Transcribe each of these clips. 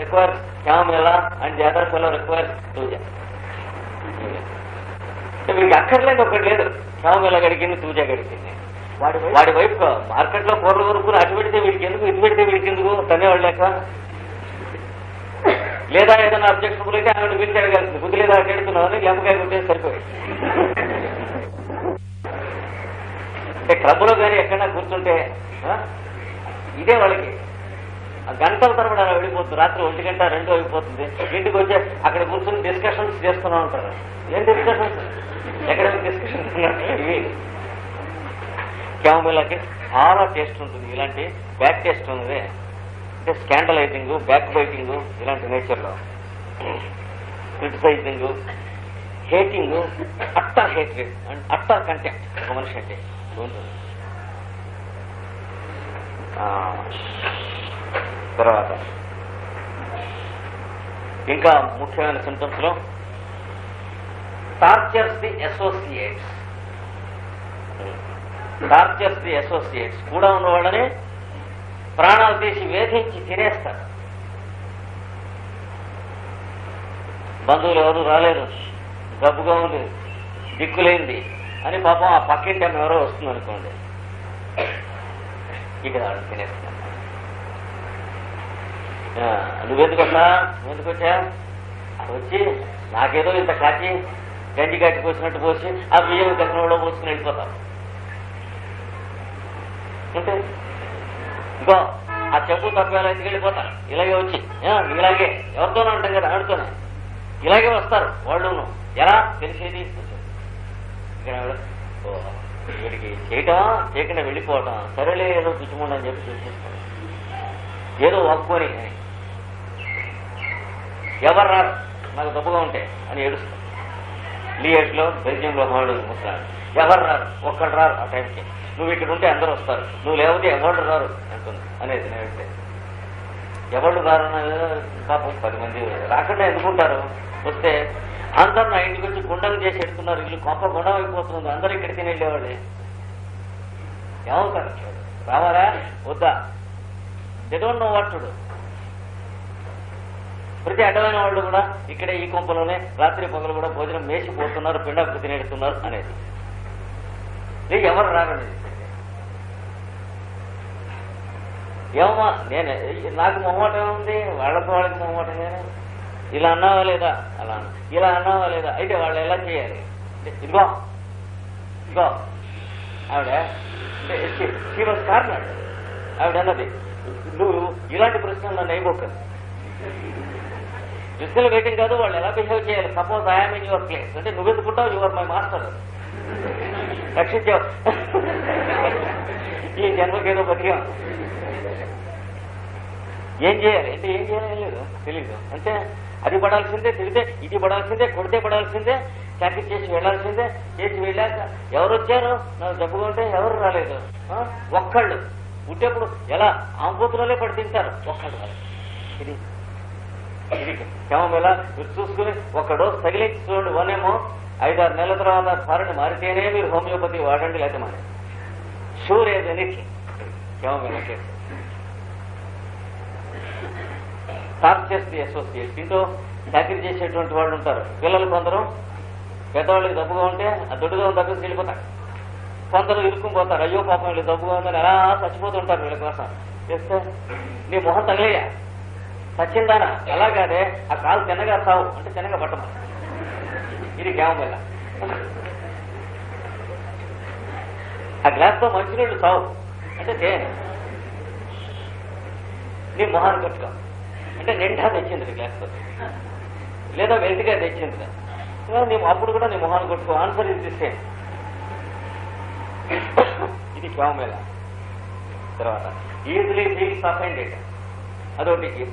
Require chamomilla and the other fellow require thuja వీడికి అక్కర్లేదు ఒకటి లేదు. క్యామెలా గడికింది తూజ గడికింది. వాడి వైపు? వాడి వైపు మార్కెట్లో కూరలు కొనుక్కుని అటు పెడితే వీడికి ఎందుకు ఇటు పెడితే వీడికి ఎందుకు తనేవాళ్ళు లేక? లేదా ఏదైనా అబ్జెక్షనబుల్ అయితే ఆవిడ పిలిచి అడగాల్సింది బుద్ధి లేదా అటు ఎడుతున్నామని లెంపకాయ కొట్టేసి సరిపోయి అంటే క్లబ్లో కానీ ఎక్కడైనా కూర్చుంటే ఇదే వాళ్ళకి. గంటల తరబడి అలా వెళ్ళిపోతుంది. రాత్రి ఒంటి గంట రెండు అయిపోతుంది. ఇంటికి వచ్చి అక్కడ కూర్చొని డిస్కషన్స్ చేస్తూనే ఉంటారు. ఏం డిస్కషన్స్ ఎక్కడ డిస్కషన్స్ ఇవి. క్యామోమిలాకి చాలా టేస్ట్ ఉంటుంది. ఇలాంటి బ్యాక్ టేస్ట్ ఉంది అంటే స్కాండలైజింగ్ బ్యాక్ బైటింగ్ ఇలాంటి నేచర్లో criticizing hating utter hatred and utter content ఒక మనిషి అంటే. ఉంటుంది తర్వాత. ఇంకా ముఖ్యమైన సింటమ్స్లో tortures the associates. Tortures the associates కూడా ఉన్న వాళ్ళని ప్రాణాలు తీసి వేధించి తినేస్తారు. బంధువులు ఎవరు రాలేరు. గబ్బుగా ఉంది. దిక్కులేంది అని పాపం ఆ పక్కింటి ఆమె ఎవరో వస్తుంది అనుకోండి ఇక వాడు తినేస్తాను నువ్వెందుకు వస్తా? నువ్వెందుకు వచ్చా? వచ్చి నాకేదో ఇంత కాచి గంజి కట్టి పోసినట్టు పోసి ఆ బియ్యం గతంలో పోసుకుని వెళ్ళిపోతాం అంటే ఇంకో ఆ చెప్పు తప్పేలా వెళ్ళిపోతారు? ఇలాగే వచ్చి. ఇలాగే. ఎవరితోనే ఉంటాం కదా ఆడుతోనే ఇలాగే వస్తారు వాళ్ళును. ఎలా? తెలిసేది? ఇక్కడ వీడికి చేయటం చేయకుండా వెళ్ళిపోవటం. సరేలే ఏదో చుట్టుముండు అని చెప్పి చూసేస్తాడు ఏదో ఒప్పుకొని ఎవరు రారు? నాకు తప్పుగా ఉంటే అని ఏడుస్తాడు లియేట్లో బెల్జియంలో లో ముస్తాను ఎవరు రారు? ఒక్కడు రారు ఆ టైంకి. నువ్వు ఇక్కడ ఉంటే అందరూ వస్తారు. నువ్వు లేకపోతే ఎవరు రారు? అంటుంది. అనేది నేను అంటే. ఎవరు రారు పాపం పది మంది రాకుండా ఎందుకుంటారు వస్తే అందరు నా ఇంటికి వచ్చి గుండలు చేసి ఎడుతున్నారు వీళ్ళు కొంప గుండం అయిపోతుంది. అందరూ ఇక్కడ తిని వెళ్ళేవాళ్ళే. ఏమవుతారు? రావాలా? వద్దా? They don't know what to do ప్రతి అడ్డమైన వాళ్ళు కూడా ఇక్కడే ఈ కొంపలోనే రాత్రి పగలు కూడా భోజనం మేసిపోతున్నారు పిండాకు తినేస్తున్నారు అనేది. ఇది ఎవరు రారనేది ఏమమ్మా నేను నాకు మొహమాటం ఉంది వాళ్ళకు వాళ్ళకి మొహమాటం కానీ ఇలా అన్నావా లేదా? అలా ఇలా అన్నావా లేదా? అయితే వాళ్ళు ఎలా చేయాలి? ఇదిగో ఇదిగో ఆవిడ హీరోస్ కార్నర్ ఆవిడ అన్నది నువ్వు ఇలాంటి ప్రశ్నలు నన్ను అయిపోకండి యుద్ధలు వెయిటింగ్ కాదు వాళ్ళు ఎలా బిహేవ్ చేయాలి? Suppose I'm in your place అంటే నువ్వెందుకుంటావు యువర్ మై మాస్టర్ రక్షించావు ఈ జన్మకేదో బతికాం ఏం చేయాలి? అంటే ఏం చేయాలని లేదు. తెలీదు. అంటే అది పడాల్సిందే తిరిగితే ఇది పడాల్సిందే కొడితే పడాల్సిందే చాకరీ చేసి వెళ్ళాల్సిందే చేసి వెళ్ళాక ఎవరు వచ్చారు? నాకు జబ్బుగా ఉంటే ఎవరు రాలేదు? ఒక్కళ్ళు. పుట్టేప్పుడు ఎలా? ఆంబూతులనే పడి తింటారు. ఒక్కళ్ళు. రాలేదు. ఇది మీరు చూసుకుని ఒక డోస్ తగిలించి చూడండి. వనేమో ఐదారు నెలల తర్వాత ధరని మారితేనే మీరు హోమియోపతి వాడండి లేకపోతే మానే sure age anything chamomilla case tortures the associate దీంతో చాకరీ చేసేటువంటి వాళ్ళు ఉంటారు. పిల్లలు కొందరు పెద్దవాళ్ళకి దబ్బుగా ఉంటే ఆ దొడ్డుగా ఉన్న దగ్గర వెళ్ళిపోతారు. కొందరు ఇరుక్కుపోతారు అయ్యో పాపం వీళ్ళు దబ్బుగా ఉందని అలా చచ్చిపోతుంటారు వీళ్ళ కోసం. చేస్తే నీ మొహం తగిలేయా? సచ్చిందానా ఎలా కాదే ఆ కాలు తిన్నగా సావు అంటే తిన్నగా పట్టమ? ఇది గ్యామల్ల ఆ గ్లాస్తో మంచినీళ్ళు సావు అంటే తేనె. నీ మొహాన్ని కట్టుకో అంటే నిండా తెచ్చింది గ్లాస్తో. లేదా వెంటిగా తెచ్చింది నీ అప్పుడు కూడా నీ మొహాన్ని కొట్టుకో ఆన్సర్ ఇది సేమ్. ఇది క్యామేలా తర్వాత ఈజీలీ ఫీల్స్ అఫెండెడ్ అదొకటి.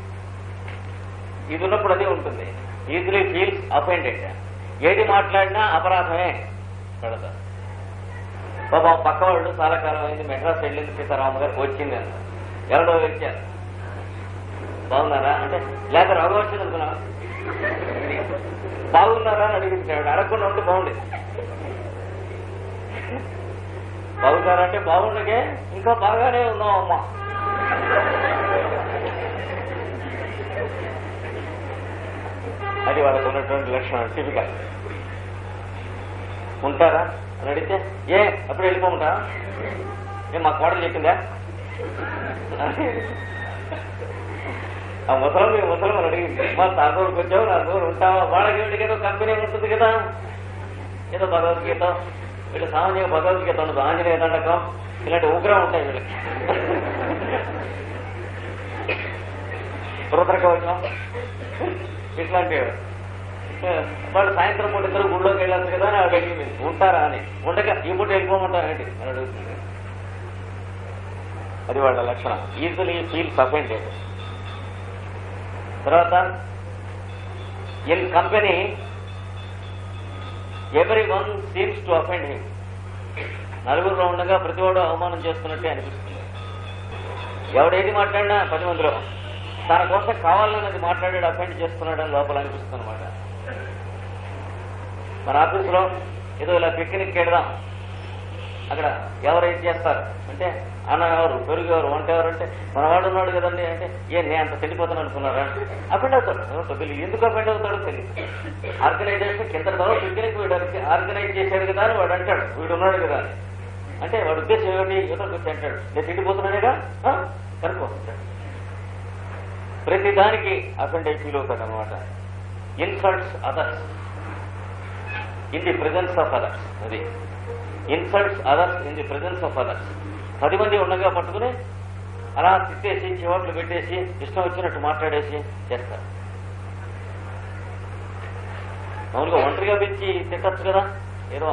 ఇది ఉన్నప్పుడు అదే ఉంటుంది. ఈజీలీ ఫీల్స్ అఫెండెడ్ ఏది మాట్లాడినా అపరాధమే. కడతా. బాబా పక్క వాళ్ళు చాలా కాలం అయింది మెడ్రాస్ వెళ్ళింది సీతారామ గారికి వచ్చింది అన్న ఎవరో వచ్చారు. బాగున్నారా? అంటే లేక రోగం వచ్చింది అనుకున్నా బాగున్నారా అని అడిగించాడు అడగకుండా ఉంటే బాగుండేది. బాగున్నారా అంటే బాగుండగే ఇంకా బాగానే ఉన్నాం అమ్మా అది వాళ్ళకు ఉన్నటువంటి లక్షణం టిపికల్ ఉంటారా? అని అడిగితే ఏ అప్పుడు వెళ్ళిపోమంటా? ఏ మా కోడలు చెప్పిందా? ఆ ముసలం ముసలం అని అడిగింది మా తాగోడికి వచ్చావు నా దూరం ఉంటావా? వాళ్ళకి వీళ్ళకి ఏదో కంపెనీ ఉంటుంది కదా. ఏదో భగవద్గీత వీళ్ళు సామాన్యంగా భగవద్గీత ఉండదు ఆంజనేయ దండకం ఇలాంటి ఉగ్రం ఉంటాయి వీళ్ళకి. రుద్రకవచం. ఇట్లాంటి వాళ్ళు సాయంత్రం పూట ఇద్దరు గుళ్ళోకి వెళ్ళచ్చు కదా అని ఆవిడ అడిగింది. ఉంటారా అని. ఉండక ఈ పూట వెళ్ళిపోమంటారండి అని అడుగుతుంది. అది వాళ్ళ లక్షణం. ఈజీలీ ఫీల్స్ అఫెండెడ్ తర్వాత in company every one seems to offend him నలుగురులో ఉండగా ప్రతివాడు అవమానం చేస్తున్నట్టే అనిపిస్తుంది. ఎవడేది మాట్లాడినా పది మందిలో. తన కోసం కావాలన్నది మాట్లాడాడు అఫెండ్ చేస్తున్నాడని లోపల అనిపిస్తుంది అనమాట మన ఆఫీసులో ఏదో ఇలా పిక్నిక్ వెళ్దాం. అక్కడ ఎవరు ఏం చేస్తారు? అంటే అన్న ఎవరు పెరుగు ఎవరు వంట ఎవరు అంటే మనవాడు ఉన్నాడు కదండి అంటే ఏ నేను అంత తెలిపోతాను అనుకున్నారా? అఫెండ్ అవుతాడు. ఎందుకు అఫెండ్ అవుతాడో తెలియదు ఆర్గనైజేషన్ కింద పిక్నిక్ వీడు ఆర్గనైజ్ చేశాడు కదా అని వాడు అంటాడు. వీడు ఉన్నాడు కదా అంటే వాడు ఉద్దేశం ఏమిటి? యువతకు వచ్చి అంటాడు? నేను తిండిపోతున్నానేగా కనుక్కోకుంటాడు ప్రతి దానికి ఫీల్ అవుతాడు అనమాట insults others in the presence of others అది. Insults others in the presence of others పది మంది ఉండగా పట్టుకుని అలా తిట్టేసి చివర్లు పెట్టేసి ఇష్టం వచ్చినట్టు మాట్లాడేసి చేస్తారు. మామూలుగా ఒంటరిగా పెంచి తిట్టచ్చు కదా. ఏదో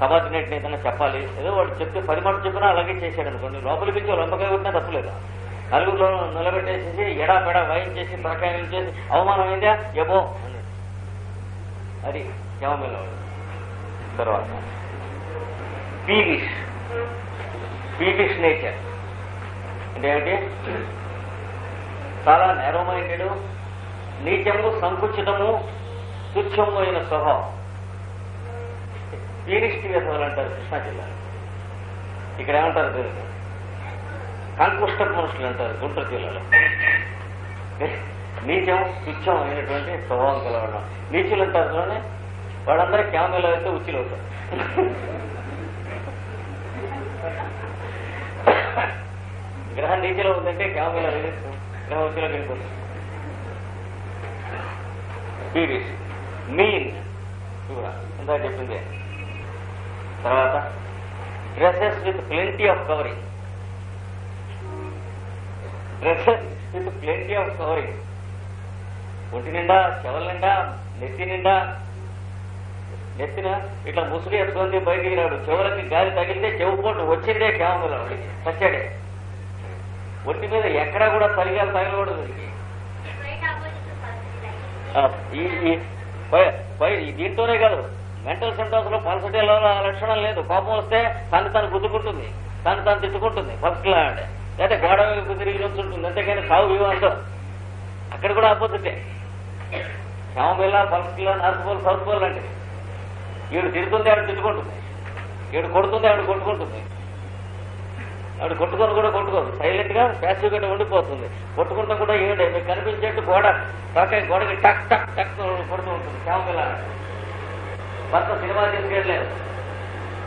సబార్డినేట్ని ఏదైనా చెప్పాలి. ఏదో వాడు చెప్తే పది మాటలు చెప్పినా అలాగే చేశాడు అనుకోండి లోపలి పెంచి లొంపకాయ కొట్టినా తప్పులేదు. నలుగురిలో నిలబెట్టేసేసి ఎడా పెడా వాయించేసి తలకాయలు చేసి అవమానమైందా? ఎబో అన్నాడు. అది యమమిలో తర్వాత. Peevish peevish nature. అంటే ఏమిటి? చాలా నేరో మైండెడ్ నీచము సంకుచితము తుచ్చము అయిన స్వభావం. పీరిష్టి వ్యసనాలు అంటారు కృష్ణా జిల్లా ఇక్కడ ఏమంటారు దీనికి కంకుష్ట మనుషులు అంటారు గుంటూరు జిల్లాలో. నీచం తుచ్చం అయినటువంటి స్వభావం కలవడం నీచులు అంటారు చూడండి. వాళ్ళందరూ క్యామెలో అయితే ఉచ్చులు అవుతారు. గ్రహం నీతిలో ఉందంటే క్యామెలో వెళ్ళిపోతుంది గ్రహం ఉచ్చులో వెళ్ళిపోతుంది పీరిస్ మీన్ కూడా ఇందా చెప్పింది. తర్వాత dresses with plenty of covering dresses with of covering ఒంటి నిండా చెవల నిండా నెత్తి నిండా. నెత్తిన ఇట్లా ముసుగు ఎత్తుకుంది బయటికి రాడు. చెవులకి గాలి తగిలితే చెవు పోటు వచ్చిందే కేవలం చచ్చాడే ఒంటి మీద ఎక్కడా కూడా తలిగాలు తగలకూడదు ఈ దీంతోనే కాదు. మెంటల్ సెంటర్స్లో ఆ లక్షణం లేదు. కోపం వస్తే తను తను గుద్దుకుంటుంది. తను తను తిట్టుకుంటుంది. ఫస్ట్ లాంటి లేకపోతే గోడ వైపు తిరిగి ఉంటుంది అంతేకాని సాగు వివాహంతో అక్కడ కూడా ఆపోతుంటే శ్యామబిల్ల పల్స్ కిలో నార్త్ పోల్ సౌత్ పోల్ అంటే. ఈడు తిరుగుతుంది ఆవిడ తిట్టుకుంటుంది. ఈడు కొడుతుంది ఆవిడ కొట్టుకుంటుంది. ఆవిడ కొట్టుకొని కూడా కొట్టుకోదు. సైలెంట్గా ప్యాసివ్గా ఉండిపోతుంది. కొట్టుకుంటా కూడా ఏడు మీకు కనిపించేట్టు గోడ. తలకాయ గోడకి టక్ టక్ టక్ కొడుతూ ఉంటుంది శ్యామబిల్ల భర్త సినిమా తీసుకెళ్ళలేదు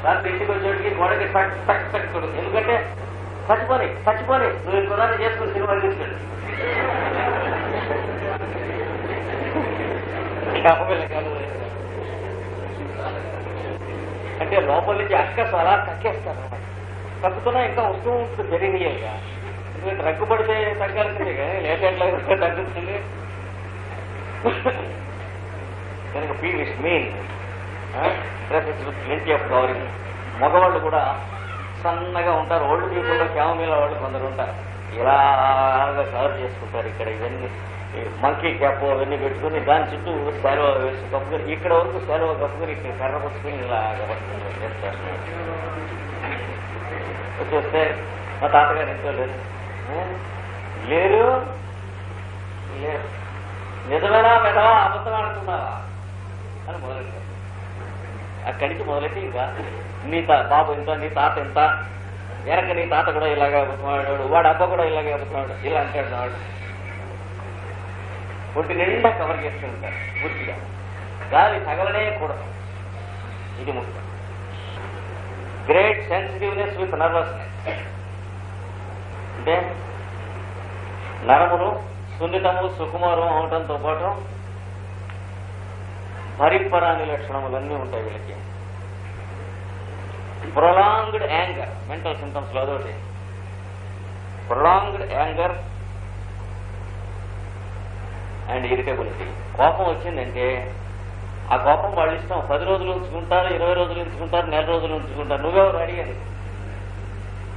రాత్రి ఇంటికి వచ్చేటికి గోడకి టక్ టక్ టక్ కొడుతుంది. ఎందుకంటే చచ్చిపోని చచ్చిపోని. నువ్వు ఇంకోదాన్ని చేసుకుని సినిమా తీసుకెళ్ళి అంటే లోపల నుంచి అక్కసు అలా కక్కేస్తారు అన్నమాట. కక్కుతున్నా ఇంకా వస్తూ ఉంటుంది పెరిగియాలిగా ఎందుకంటే రగ్గుపడితే తగ్గాల్సిందే కానీ లేక తగ్గుతుంది. కనుక P peevish mean. Plenty of covering మగవాళ్ళు కూడా సన్నగా ఉంటారు. ఓల్డ్ పీపుల్లో క్యామీల వాళ్ళు కొందరు ఉంటారు. ఇలాగా కవర్ చేసుకుంటారు ఇక్కడ ఇవన్నీ. మంకీ క్యాప్ అవన్నీ పెట్టుకుని దాని చుట్టూ శాలువ వేసి కప్పుకొని ఇక్కడ వరకు శాలువ కప్పుకొని ఇక్కడ కర్ర పట్టుకుని ఇలాగా పట్టుకుని చేస్తారు. వచ్చేస్తే మా తాతగారు ఎంతో లేరు. లేరు? లేరు. నిజమేనా మెదవా అబద్ధం ఆడుతున్నావా? అని మొదలెట్టారు. అక్కడికి మొదలెట్టి ఇంకా నీ బాబు ఇంత నీ తాత ఇంత వెనక నీ తాత కూడా ఇలాగే అబద్ధమాడాడు వాడు అబ్బ కూడా ఇలాగే అబద్ధమాడు ఇలా అంటాడు వాడు. ఒంటి నిండా కవర్ చేస్తుంటారు పూర్తిగా. గాలి తగలనే కూడదు. ఇది ముఖ్యం. గ్రేట్ సెన్సిటివ్నెస్ విత్ నర్వస్నెస్ అంటే నరములు సున్నితము సుకుమారం అవటంతో పాటు పరిపరాని లక్షణములన్నీ ఉంటాయి వీళ్ళకి. ప్రొలాంగ్డ్ యాంగర్ మెంటల్ సింటమ్స్లో అదొకటి. ప్రొలాంగ్డ్ యాంగర్ అండ్ ఇరిటబిలిటీ కోపం వచ్చిందంటే ఆ కోపం వాళ్ళు ఇష్టం. పది రోజులు ఉంచుకుంటారు ఇరవై రోజులు ఉంచుకుంటారు నెల రోజులు ఉంచుకుంటారు. నువ్వెవరు అడిగాను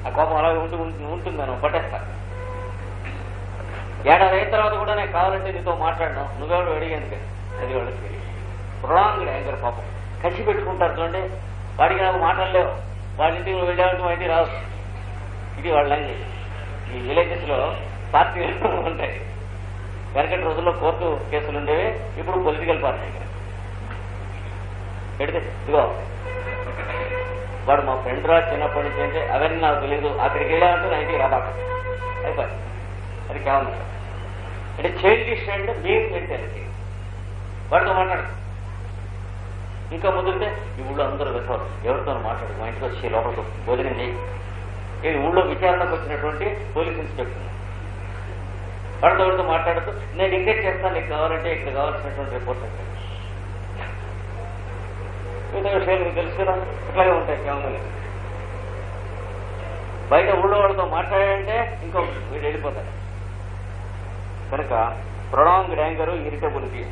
ఆ కోపం అలాగే ఉంటూ ఉంటుంది మనం పట్టేస్తా. ఏడాది అయిన తర్వాత కూడా నేను కావాలంటే నీతో మాట్లాడను. నువ్వెవరు అడిగాను అది వాళ్ళకి. ప్రొలాంగ్డ్ యాంగర్ కోపం. కసి పెట్టుకుంటారు చూడండి. వాడికి నాకు మాటలు లేవు. వాడి ఇంటికి నువ్వు మా ఇంటికి రావు ఇది వాళ్ళ లాంగ్వేజ్ ఈ విలేజెస్లో ఉంటాయి. వెనకటి రోజుల్లో కోర్టు కేసులు ఉండేవి. ఇప్పుడు పొలిటికల్ పార్టీ పెడితే ఇదిగో. వాడు మా ఫ్రెండ్ రా చిన్నప్పటి నుంచి అంటే అవన్నీ నాకు తెలియదు అక్కడికి వెళ్ళాలంటే నా ఇంటికి రాబాక. అయిపోయి. అది కేవలం. అంటే చైల్డిష్ అండ్ బీయింగ్ మెంటాలిటీ వాడితో మాట్లాడు. ఇంకా ముందుంటే ఈ ఊళ్ళో అందరూ వెళ్తారు. ఎవరితో మాట్లాడు మా ఇంటికి వచ్చి లోపలికి భోజనం చేయి. ఈ ఊళ్ళో విచారణకు వచ్చినటువంటి పోలీస్ ఇన్స్పెక్టర్ వాడితో ఎవరితో మాట్లాడుతూ నేను ఇంకేట్ చేస్తాను? నీకు కావాలంటే ఇక్కడ కావాల్సినటువంటి రిపోర్ట్ అంటే విషయాలు మీకు తెలుసు కదా? ఇట్లాగే ఉంటాయి కేవలం బయట ఊళ్ళో వాళ్ళతో మాట్లాడాలంటే ఇంకో వీడు వెళ్ళిపోతాడు. కనుక prolonged anger irritability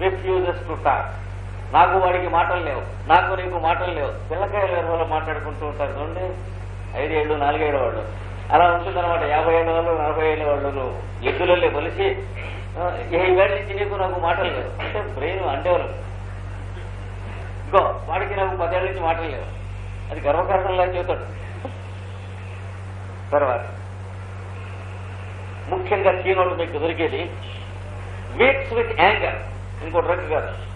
refuses to talk. నాకు వాడికి మాటలు లేవు. నాకు నీకు మాటలు లేవు. పిల్లకాయలు ఎవరో మాట్లాడుకుంటూ ఉంటారు చూడండి. ఐదేళ్ళు నాలుగేళ్ళ వాళ్ళు. అలా ఉంటుందన్నమాట. యాభై ఏళ్ళ వాళ్ళు నలభై ఏళ్ళ వాళ్ళు ఎద్దులలో కలిసి "ఆ, ఏ నుంచి నీకు నాకు మాటలు లేవు. అంటే బ్రెయిన్ అంటేవారు ఇంకో వాడికి నాకు పదేళ్ళ నుంచి మాటలు లేవు. అది గర్వకారణంలా చెబుతాడు. తర్వాత ముఖ్యంగా కీనోట్ మీకు దొరికేది. వీక్స్ విత్ యాంగర్ ఇంకో డ్రగ్ కాదు.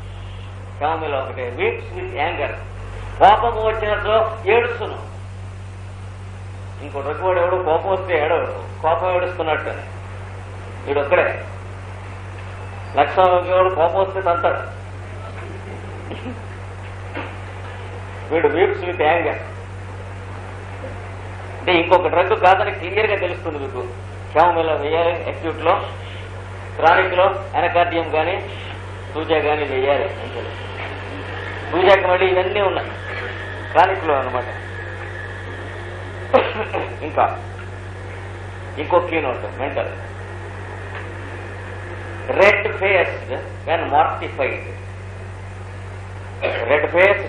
కామెలో ఒకటే. వీట్స్ విత్ యాంగర్ కోపం వచ్చినట్లు ఏడుస్తును. ఇంకో డ్రగ్ ఎవడు? కోపం వస్తే ఏడవడు. కోపం ఏడుస్తున్నట్టు. వీడు ఒక్కడే ఎవడు కోపం వస్తే తంతాడు. వీడు వీప్స్ విత్ యాంగర్ అంటే ఇంకొక డ్రగ్ కాదని క్లియర్గా తెలుస్తుంది మీకు. క్షేమమిలో వేయాలి అక్యూట్లో క్రానిక్లో ఎనకార్డియం కానీ సూజా కానీ వేయాలి. అని తెలుసు సూజాకి మళ్ళీ ఇవన్నీ ఉన్నాయి. క్రానిక్లో అనమాట ఇంకా ఇంకో keynote mental. Red face when mortified. Red face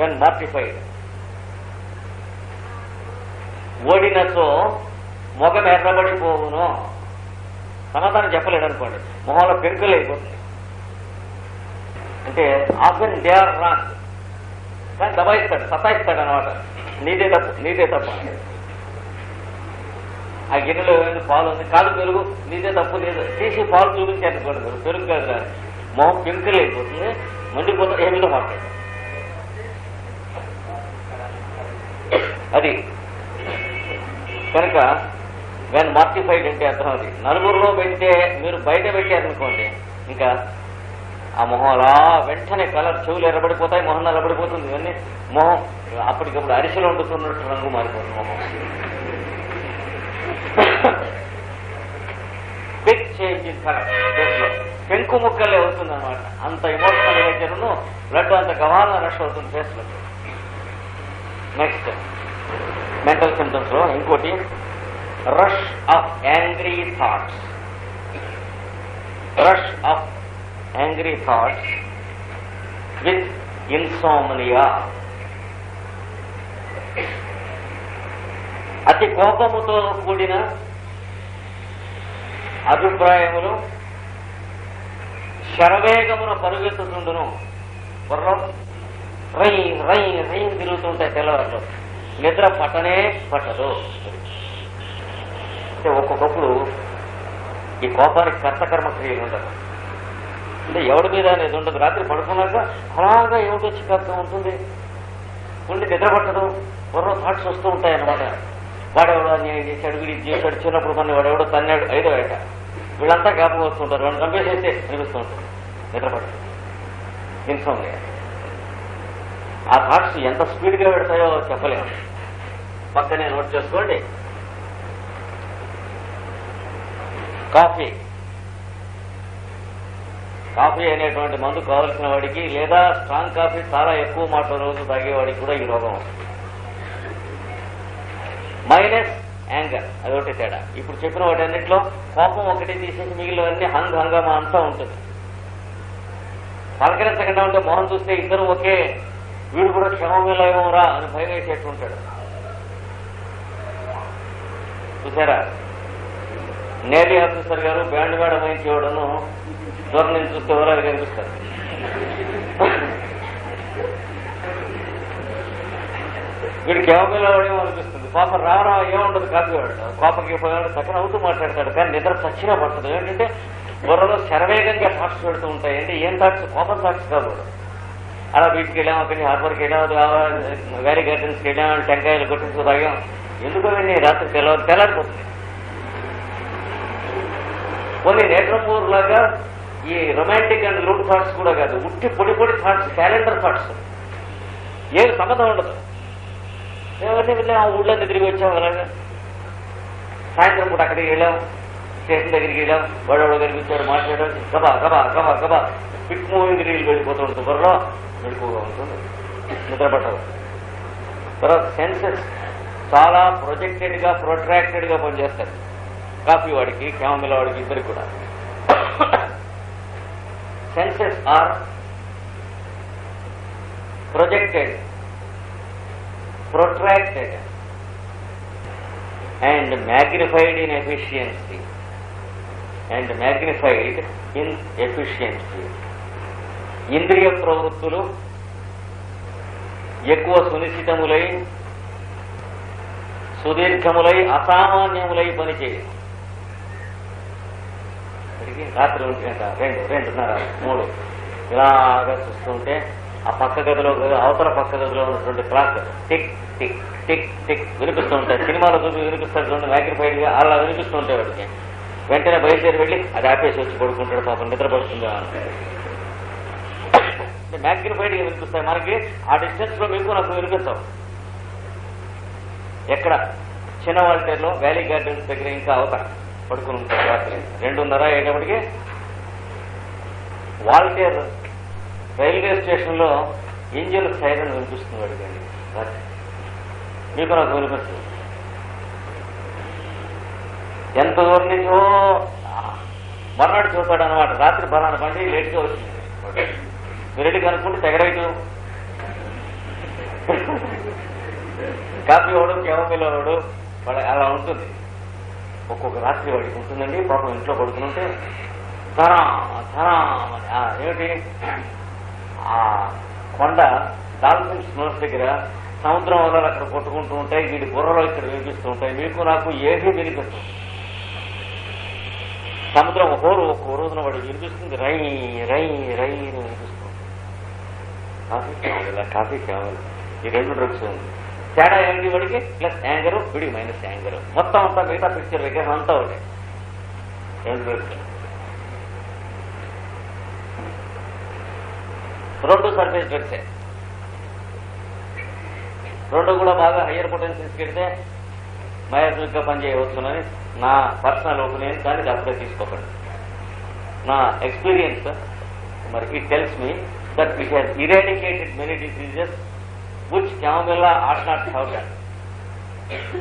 when mortified. ఓడినతో మొగం ఎర్రబడిపోవును. సమాధానం చెప్పలేడు అనుకోండి మొహంలో పెంకులు అయిపోతుంది అంటే ఆఫెన్ దే ఆర్ రాంగ్. కానీ దబాయిస్తాడు సతాయిస్తాడు అనమాట నీదే తప్పు నీదే తప్పు. ఆ గిన్నెలో ఏమైనా పాలు ఉంది? కాదు పెరుగు నీదే తప్పు లేదు తీసి పాలు చూపించారు మీరు. పెరుగు కాదు కానీ మొహం పెంకులు అయిపోతుంది మండిపోతుంది ఏమిటో మాట్లాడు అది. కనుక వెన్ మార్టిఫైడ్ అంటే అర్థం అది. నలుగురిలో పెడితే మీరు బయట పెట్టారనుకోండి ఇంకా ఆ మొహం అలా వెంటనే కలర్ చెవులు ఎర్రబడిపోతాయి మొహం నల్లబడిపోతుంది ఇవన్నీ మొహం. అప్పటికప్పుడు అరిసెలు వండుతున్నట్టు రంగు మారిపోతుంది మొహం. బిగ్ చేంజ్ ఇన్ కలర్ పెంకు ముక్కలే అవుతుంది అనమాట అంత ఇమోషనల్ నేచర్ను బ్లడ్ అంత గవాలన రష్ అవుతుంది ఫేస్లో నెక్స్ట్ మెంటల్ సిమ్టమ్స్లో ఇంకోటి. Rush of angry thoughts rush of angry thoughts with insomnia. అతి కోపముతో కూడిన అభిప్రాయములు శరవేగమున పరుగెత్తుతుండును. బుర్రం రై రై రై తిరుగుతుంటాయి నిద్ర పట్టనే పట్టదు. అంటే ఒక్కొక్కప్పుడు ఈ కోపానికి కర్తకర్మ క్రియలు ఉండదు. అంటే ఎవడి మీద అనేది ఉండదు. రాత్రి పడుకున్నాక అలాగా ఏమిటో చికాకు ఉంటుంది. ఉండి నిద్ర పట్టదు పూర్వం థాట్స్ వస్తూ ఉంటాయి అన్నమాట. వాడెవడో అన్యాయం చేశాడు వీడి చేశాడు చిన్నప్పుడు మన వాడెవడో తన్నాడు ఐదో ఏట. వీళ్ళంతా జ్ఞాపకం వస్తుంటారు. వాళ్ళు చంపేసేస్తే అనిపిస్తూ ఉంటుంది నిద్రపడ ఇన్సోమ్నియా ఆ థాట్స్ ఎంత స్పీడ్గా పెడతాయో చెప్పలేము. పక్కనే నోట్ చేసుకోండి. కాఫీ. కాఫీ అనేటువంటి మందు కావలసిన వాడికి లేదా స్ట్రాంగ్ కాఫీ చాలా ఎక్కువ మాట రోజు తాగేవాడికి కూడా ఈ రోగం వస్తుంది. మైనస్ యాంగర్ అదొకటి తేడా. ఇప్పుడు చెప్పిన వాటన్నిటిలో కోపం ఒకటి తీసేసి మిగిలినవన్నీ హంగ్ హంగామా అంతా ఉంటుంది. పలకరించకుండా ఉంటే మొహం చూస్తే ఇద్దరు ఒకే వీడు కూడా క్షమమేలేమో రా అని భయం వేసేట్టు ఉంటాడు చూసారా? నేవీ ఆఫీసర్ గారు బ్యాండ్ మేడం వహించేవాడును దూరం నుంచి చూస్తే ఎవరాలు కనిపిస్తారు. వీడికి ఏమో అనిపిస్తుంది. పాప రారా ఏముండదు కాదు పాపకి పోయాడు చక్కన అవుతూ మాట్లాడతాడు. కానీ నిద్ర చచ్చినా పడుతుంది ఏంటంటే బుర్రలో శరవేగంగా థాట్స్ పెడుతూ ఉంటాయి అంటే ఏం థాట్స్ కోపం థాట్స్ కాదు అలా బీచ్కి వెళ్ళాం అక్కడిని హార్బర్కి వెళ్ళాం వేరే గార్డెన్స్కి వెళ్ళాం టెంకాయలు కొట్టించు తాగాం ఎందుకు రాత్రి తెల్ల తెల్లారిపోతుంది. కొన్ని నేత్రపూర్ లాగా ఈ రొమాంటిక్ అండ్ లూట్ థాట్స్ కూడా కాదు. ఉట్టి పొడి పొడి థాట్స్ క్యాలెండర్ థాట్స్ ఏం సంబంధం ఉండదు. ఎవరిని వెళ్ళాం ఆ ఊళ్ళో తిరిగి వచ్చాం అలాగా? సాయంత్రం కూడా అక్కడికి వెళ్ళాం స్టేషన్ దగ్గరికి వెళ్ళాం వాడవాడు కనిపించాడు మాట్లాడాడు. గబా గబా గబా గబా. పిక్ మూవింగ్ రీల్ వెళ్ళిపోతూ ఉంటుంది. త్వరలో వెళ్ళిపోగా ఉంటుంది. నిద్రపట్టదు తర్వాత సెన్సెస్ చాలా ప్రొజెక్టెడ్గా ప్రొట్రాక్టెడ్గా పనిచేస్తారు కాఫీ వాడికి క్యామిల వాడికి ఇద్దరికి కూడా. Senses are projected protracted and magnified in efficiency. And magnified in efficiency. ఇంద్రియ ప్రవృత్తులు ఎక్కువ సునిశ్చితములై సుదీర్ఘములై అసామాన్యములై పనిచేయదు ఇక్కడికి రాత్రి ఒంటి గంట రెండు రెండున్నర మూడు. ఇలాగా చూస్తుంటే ఆ పక్క గదిలో అవతల పక్క గదిలో ఉన్నటువంటి clock tick tick tick tick వినిపిస్తూ ఉంటాయి. సినిమాలో చూసి వినిపిస్తారు చూడండి మ్యాగ్నిఫైడ్గా అలా వినిపిస్తూ ఉంటాయి వాడికి వెంటనే బయలుదేరి వెళ్ళి అది ఆపేసి వచ్చి పడుకుంటాడు పాపం నిద్రపడుతుందా మ్యాగ్నిఫైడ్గా వినిపిస్తాయి. మనకి ఆ డిస్టెన్స్లో మీకు నాకు వినిపిస్తాం. ఎక్కడ? చిన్న వాల్టేర్లో వ్యాలీ గార్డెన్స్ దగ్గర ఇంకా అవతల పడుకుని ఉంటారు రాత్రి. రెండున్నర అయ్యేటప్పటికి వాల్టేర్ రైల్వే స్టేషన్లో ఇంజిన్ సైరన్ వినిపిస్తుంది వాడికి రాత్రి. మీకు నాకు వినిపిస్తుంది ఎంత దూరం నుంచో మర్నాడు చూస్తాడు అనమాట రాత్రి బలాన బండి లేట్గా వచ్చింది. మీరు వెళ్ళి కనుక్కుంటే తెగరైతు కాఫీ ఇవ్వడం కేవమిలో వాడు అలా ఉంటుంది. ఒక్కొక్క రాత్రి వాడికి ఉంటుందండి పాపం ఇంట్లో పడుకుంటే తరా తరా ఆ, ఏమిటి? ఆ కొండ డాల్ఫిన్స్ నోస్ దగ్గర సముద్రం వల్ల అక్కడ కొట్టుకుంటూ ఉంటాయి వీడి బుర్రలో ఇక్కడ వినిపిస్తూ ఉంటాయి. మీకు నాకు ఏమీ వినిపిస్తుంది? సముద్రం హోరు ఒక రోజున వాడు వినిపిస్తుంది రై రై రై అని వినిపిస్తుంది. కాఫీ కావాలి కాఫీ కావాలి. ఈ రెండు డ్రగ్స్ ఉంది. తేడా ఏంటి వాడికి? ప్లస్ యాంగరు వీడికి మైనస్ యాంగర్. మొత్తం అంతా మిగతా పిక్చర్ విగ్రహం అంతా ఒకటి. రెండు సర్ఫేస్ డ్రగ్సే రెండు కూడా బాగా హయ్యర్ పొటెన్షియల్స్కి వెళ్తే మయాసిల్గా పనిచేయవచ్చునని నా పర్సనల్ ఒపీనియన్ కానీ అప్పుడే తీసుకోకండి. నా ఎక్స్పీరియన్స్ మరి it tells me that it has eradicated many diseases which chamomilla ought not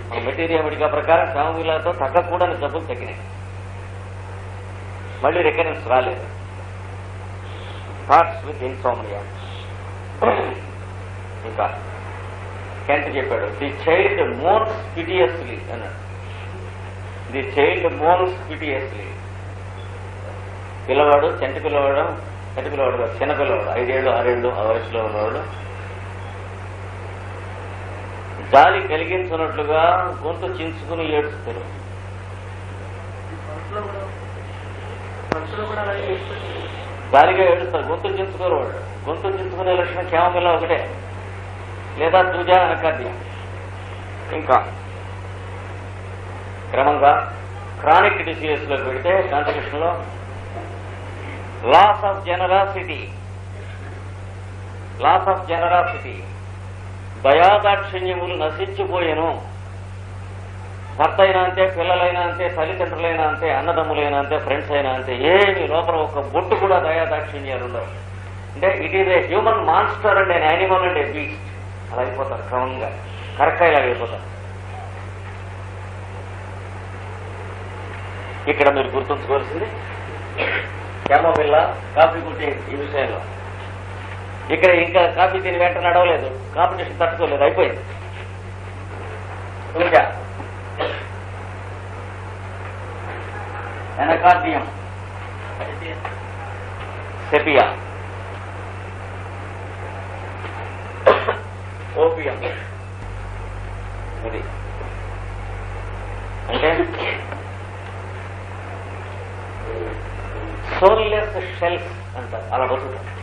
మన మెటీరియల్ మెడికా ప్రకారం క్యామమిల్లాతో తగ్గకూడని జబ్బులు తగ్గినాయి. మళ్ళీ రికరెన్స్ రాలేదు. థాట్స్ విత్ ఇన్సోమియా ఇంకా కెంట్ చెప్పాడు ది చైల్డ్ మోన్స్ పిటియస్లీ అన్నాడు. ది చైల్డ్ మోన్స్ పిటియస్లీ పిల్లవాడు చెంట పిల్లవాడు చెంట పిల్లవాడు కాదు, చిన్న పిల్లవాడు ఐదేళ్ళు ఆరేళ్ళు ఆ వయసులో ఉన్నవాడు గాలి కలిగించినట్లుగా గొంతు చించుకుని ఏడుస్తారు. గాలిగా ఏడుస్తారు. గొంతు చించుకోరు వాళ్ళు. గొంతు చించుకునే లక్షణం కేవలం ఒకటే. లేదా తుజా అనకద్య. ఇంకా క్రమంగా క్రానిక్ డిసీజెస్లో పెడితే constitution loss of generosity. Loss of generosity. దయాదాక్షిణ్యములు నశించిపోయేను. భర్త అయినా అంతే పిల్లలైనా అంతే తల్లిదండ్రులైనా అంతే అన్నదమ్ములైనా అంతే ఫ్రెండ్స్ అయినా అంతే ఏమి లోపల ఒక బొట్టు కూడా దయాదాక్షిణ్యాలు ఉండవు. అంటే it is a human monster and an animal and a beast అలా అయిపోతారు క్రమంగా. కరక్కాయలాగా అయిపోతారు. ఇక్కడ మీరు గుర్తుంచుకోవాల్సింది కెమోబిల్ల కాఫీ కుట్టి ఈ విషయంలో. ఇక్కడ ఇంకా కాఫీ తిని వెంట నడవలేదు. కాంపిటీషన్ తట్టుకోలేదు. అయిపోయింది. ఇంకా ఎనకార్డియం సెపియా. ఓపియం. ఇది అంటే? సోల్లెస్ షెల్ఫ్ అంటారు. అలా బతుకుతారు.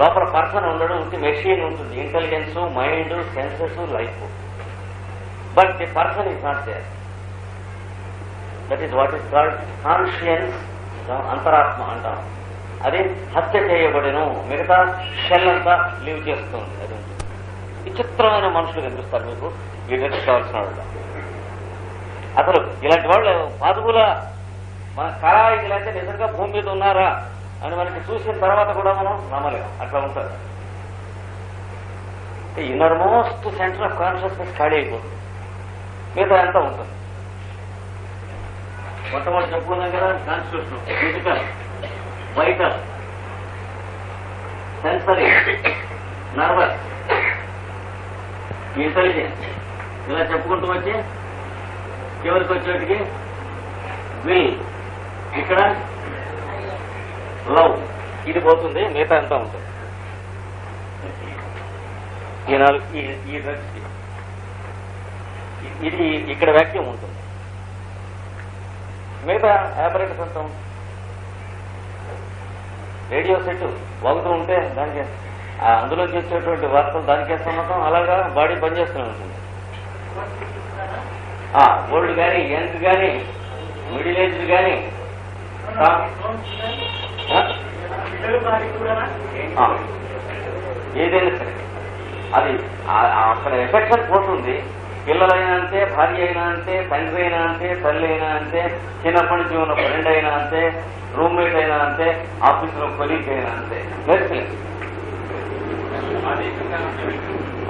లోపల పర్సన్ ఉండడం ఉంటే మెషిన్ ఉంటుంది. Intelligence mind senses life but the person is not there that is what is called conscience అంతరాత్మ అంటాం. అది హత్య చేయబడిన. మిగతా షెల్ అంతా లీవ్ చేస్తుంది. అది విచిత్రమైన మనుషులు కనిపిస్తారు మీకు. ఈ కావాల్సిన వాళ్ళు. అసలు ఇలాంటి వాళ్ళు పాదుగుల మన కళాయికి అయితే నిజంగా భూమి మీద ఉన్నారా? అని మనకి చూసిన తర్వాత కూడా మనం నమ్మలేము అట్లా ఉంటారు innermost centre of consciousness ఖాళీ అయిపోతుంది. మిగతా ఎంత ఉంటుంది. మొట్టమొదటి చెప్పుకున్నాం కదా constitution physical vital sensory nervous intelligence ఇలా చెప్పుకుంటూ వచ్చి చివరికి వచ్చేటికి విల్ ఇక్కడ లవ్. ఇది పోతుంది మిగతా అంతా ఉంటుంది. ఈ నాలుగు ఈ ఈ డ్రగ్స్ ఇది ఇక్కడ వ్యాక్యూమ్ ఉంటుంది. మిగతా యాపరేటర్స్ అంటాం రేడియో సెట్ వాగుతూ ఉంటే దానికి అందులో చేసేటువంటి వార్తలు దానికే వేస్తున్నాం అలాగా బాడీ పనిచేస్తూనే ఉంటుంది. ఓల్డ్ కానీ యంగ్ కానీ మిడిల్ ఏజ్డ్ కానీ ఏదైనా సరే. అది అక్కడ ఎఫెక్షన్ పోతుంది. పిల్లలైనా అంతే భార్య అయినా అంతే తండ్రి అయినా అంతే తల్లి అయినా అంతే చిన్నప్పటి నుంచి ఉన్న ఫ్రెండ్ అయినా అంతే రూమ్మేట్ అయినా అంతే ఆఫీసులో కొలీగ్ అయినా అంతే. మెడిసిన్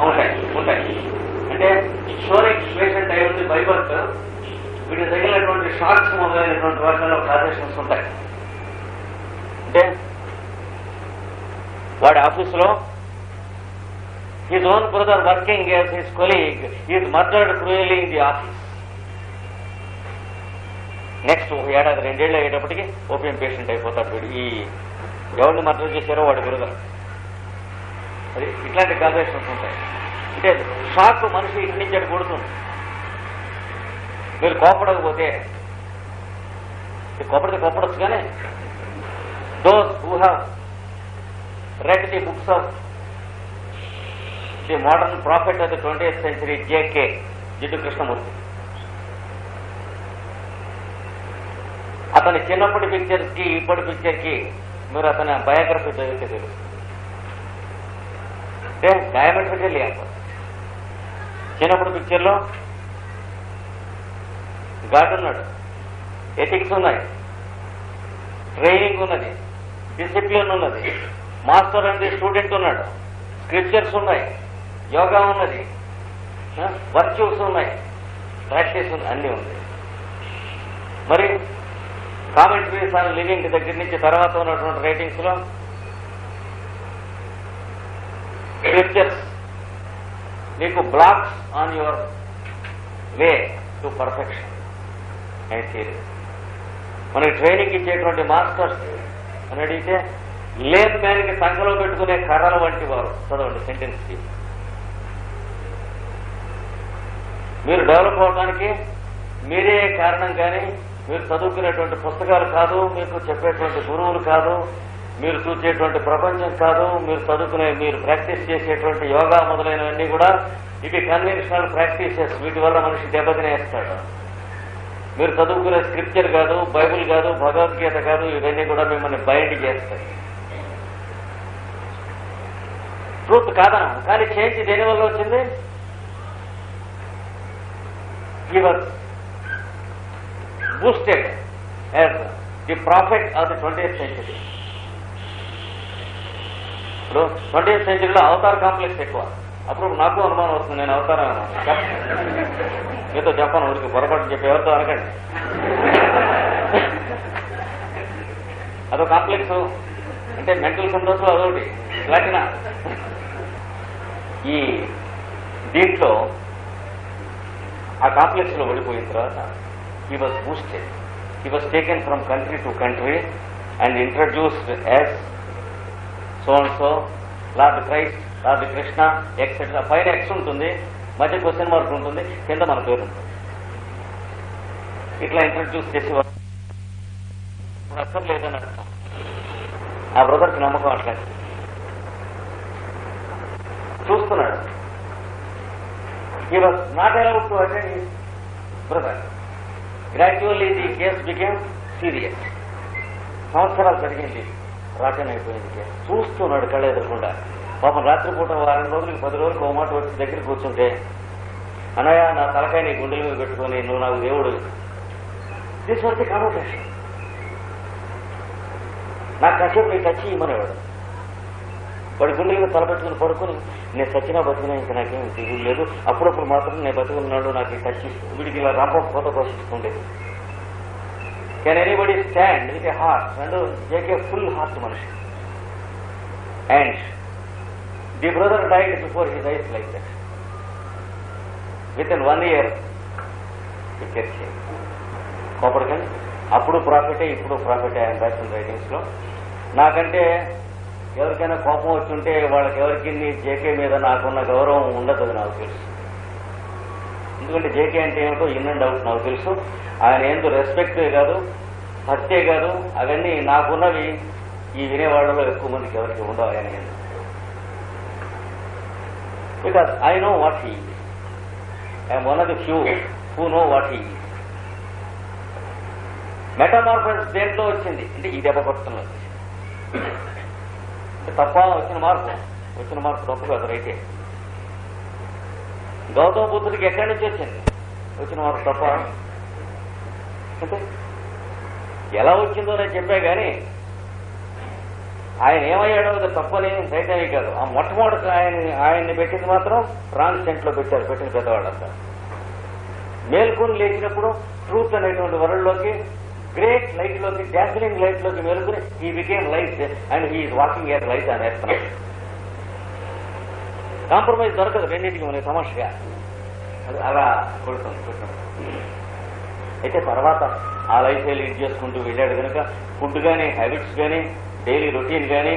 ఉంటాయి ఉంటాయి. అంటే షోరింగ్ పేషెంట్ అయి ఉంది బైబర్త్ వీటికి తగిలినటువంటి షార్ట్స్ మొదలైనటువంటి వాటిలో కాజేషన్స్ ఉంటాయి. అంటే వాడి ఆఫీసులో is own brother working as his colleague is murdered cruelly in the office next ఏడాది రెండేళ్ళు అయ్యేటప్పటికి ఓపీఎం పేషెంట్ అయిపోతాడు వీడు. ఈ ఎవరిని మర్డర్ చేశారో వాడి బ్రదర్ అది ఇట్లాంటి కాంబినేషన్స్ ఉంటాయి. అంటే షాక్ మనిషి ఇటు నుంచి అటు కొడుతుంది. మీరు కోపడకపోతే కోపడితే కోపడచ్చు కానీ those who have read the books of the modern prophet of the twenty century JK Jiddu Krishnamurti అతని చిన్నప్పటి పిక్చర్కి ఇప్పటి పిక్చర్కి మీరు అతని బయోగ్రఫీ చదివితే తెలుసు. అంటే డయామెట్రికల్ చిన్నప్పుడు పిక్చర్లో గాడ్ ఉన్నాడు. ఎథిక్స్ ఉన్నాయి. ట్రైనింగ్ ఉన్నది. డిసిప్లిన్ ఉన్నది. మాస్టర్ అండ్ స్టూడెంట్ ఉన్నాడు. స్క్రిప్చర్స్ ఉన్నాయి. యోగా ఉన్నది. వర్చ్యూస్ ఉన్నాయి. ప్రాక్టీస్ ఉంది అన్నీ ఉంది మరి కామెంట్రీస్ ఆన్ లివింగ్ దగ్గర నుంచి తర్వాత ఉన్నటువంటి రైటింగ్స్లో స్క్రిప్చర్స్. నీకు blocks on your way to perfection and serious మనకి ట్రైనింగ్ ఇచ్చేటువంటి మాస్టర్స్ అని అడిగితే లేని దానికి సంఖలో పెట్టుకునే కర్రలు వంటి వారు. చదవండి సెంటెన్స్ మీరు డెవలప్ అవడానికి మీరే కారణం కానీ మీరు చదువుకునేటువంటి పుస్తకాలు కాదు మీకు చెప్పేటువంటి గురువులు కాదు మీరు చూసేటువంటి ప్రపంచం కాదు మీరు చదువుకునే మీరు ప్రాక్టీస్ చేసేటువంటి యోగా మొదలైనవన్నీ కూడా ఇవి కన్వెన్షనల్ ప్రాక్టీసెస్ వీటి వల్ల మనిషి దెబ్బతినేస్తాడు. మీరు చదువుకునే స్క్రిప్చర్ కాదు బైబుల్ కాదు భగవద్గీత కాదు ఇవన్నీ కూడా మిమ్మల్ని బైండ్ చేస్తాయి. ట్రూత్ కాదన కానీ చేంజ్ దేనివల్ల వచ్చింది? He was boosted the prophet prophet of the 20th ఇప్పుడు ట్వంటీ సెంచరీలో అవతార్ కాంప్లెక్స్ ఎక్కువ. అప్పుడు నాకు అనుమానం వస్తుంది నేను అవతారం మీతో చెప్పను ఊరికి పొరపాటు చెప్పి ఎవరితో అనకండి అదో కాంప్లెక్స్. అంటే మెంటల్ సింటమ్స్ అదొకటి. ప్లాటినా ఈ దీంట్లో ఆ కాంప్లెక్స్లో వెళ్ళిపోయిన తర్వాత he was boosted he was taken from country to country and introduced as so and so lord Christ lord Krishna etcetera పైన ఎక్స్ ఉంటుంది. మధ్య క్వశ్చన్ మార్క్ ఉంటుంది. కింద మన పేరు ఉంటుంది. ఇట్లా ఇంట్రడ్యూస్ చేసేవారు. అర్థం అసలు లేదని అర్థం. ఆ బ్రదర్కి నమ్మకం అట్లా. చూస్తున్నాడు. He was not allowed to attend his brother. Gradually the case సంవత్సరాలు జరిగింది. రాజన్ అయిపోయింది కేసు చూస్తున్నాడు కళ్ళు ఎదురకుండా పాపం రాత్రిపూట వారం రోజులకి పది రోజులు ఓ మాట వచ్చి దగ్గర కూర్చుంటే అనయ్య నా తలకాయ నీ గుండెల మీద పెట్టుకొని నువ్వు నాకు దేవుడు. దిస్ వాజ్ కాన్వర్సేషన్ నాకు కాసేపు నీ టచ్ ఇమ్మనేవాడు. వాడి గుండెల మీద తలపెట్టుకుని పడుకుని నేను సచ్చినా బతికినా ఇంకా నాకేం దిగులు లేదు. అప్పుడప్పుడు మాత్రం నేను బతుకున్నాడు నాకు ఈ టచ్ వీడికి ఇలా రంపం కోత కోసించుకుండేది can anybody stand with a heart and JK full heart మనిషి. And the brother died before his eyes like that within one year కోపడకండి అప్పుడు ప్రాఫిటే ఇప్పుడు ప్రాఫిటే ఆయన రాసిన రైటింగ్స్లో. నాకంటే ఎవరికైనా కోపం వచ్చుంటే వాళ్ళకి ఎవరికి జేకే మీద నాకున్న గౌరవం ఉండదు నాకు తెలుసు. ఎందుకంటే జేకే అంటే ఏమిటో ఇన్ అండ్ అవుట్ నాకు తెలుసు. ఆయన ఏందో రెస్పెక్టే కాదు హత్యే కాదు అవన్నీ నాకున్నవి ఈ వినేవాళ్ళలో ఎక్కువ మందికి ఎవరికి ఉండవు ఆయన because I know what he I'm one of the few who know what he metamorphose దేంట్లో వచ్చింది? అంటే ఈ దెబ్బ కొట్టడంలో వచ్చింది. అంటే తప్ప వచ్చిన మార్పు వచ్చిన మార్పు తప్పు కాదు రైతే గౌతమ బుద్ధుడికి ఎక్కడి నుంచి వచ్చింది? వచ్చిన మార్పు తప్ప. అంటే ఎలా వచ్చిందో నేను చెప్పా కానీ ఆయన ఏమయ్యాడో అది తప్పని రైతేనే కాదు. ఆ మొట్టమొదటి ఆయన ఆయన్ని పెట్టింది మాత్రం రాంగ్లో పెట్టారు పెట్టిన పెద్దవాళ్ళంతా మేల్కొని లేచినప్పుడు ట్రూత్ అనేటువంటి వరల్డ్లోకి గ్రేట్ లైట్లోకి డార్జిలింగ్ లైట్లోకి మేలుకుని ఈ became light and he walking at light అని వేస్తున్నాడు కాంప్రమైజ్ దొరకదు రెండింటికి మనకి సమస్య. అలా కొడుతుంది కొడుతుంది. అయితే తర్వాత ఆ లైఫ్ లీడ్ చేసుకుంటూ వెళ్ళాడు కనుక ఫుడ్ కానీ హ్యాబిట్స్ కానీ డైలీ రొటీన్ కానీ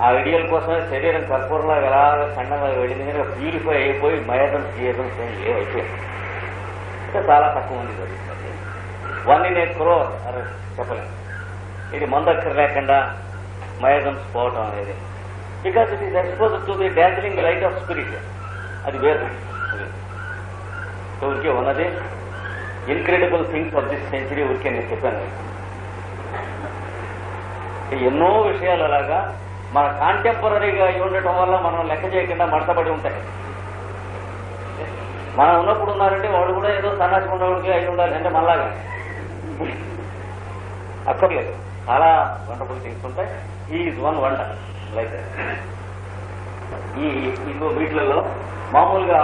ఆ ఐడియల్ కోసమే శరీరం కర్పూరంలో ఎలా ఖండంగా వెళ్ళింది కనుక ప్యూరిఫై అయిపోయి మయదం చేయడం ఏమైపోయింది అంటే చాలా తక్కువ మంది జరుగుతుంది వన్ ఇన్ ఏ క్రోర్ అని ఇది మందక్కర లేకుండా మయదమ్స్ పోవటం అనేది. Because it is exposed to the dancing light of spirit అది వేరు. ఊరికే ఉన్నది? Incredible things of this century ఊరికే నేను చెప్పాను. ఎన్నో విషయాలు అలాగా మన కాంటెంపరీగా ఉండటం వల్ల మనం లెక్క చేయకుండా మడతపడి ఉంటాయి. మనం ఉన్నప్పుడు ఉన్నారంటే వాడు కూడా ఏదో సన్నాసి ఉన్నవాడికి అయి ఉండాలి అంటే మళ్ళాగా అక్కర్లేదు. చాలా వండర్ఫుల్ థింగ్స్ ఉంటాయి. ఈజ్ వన్ వండర్ లైక్ ఈ ఇంకో వీటిలలో మామూలుగా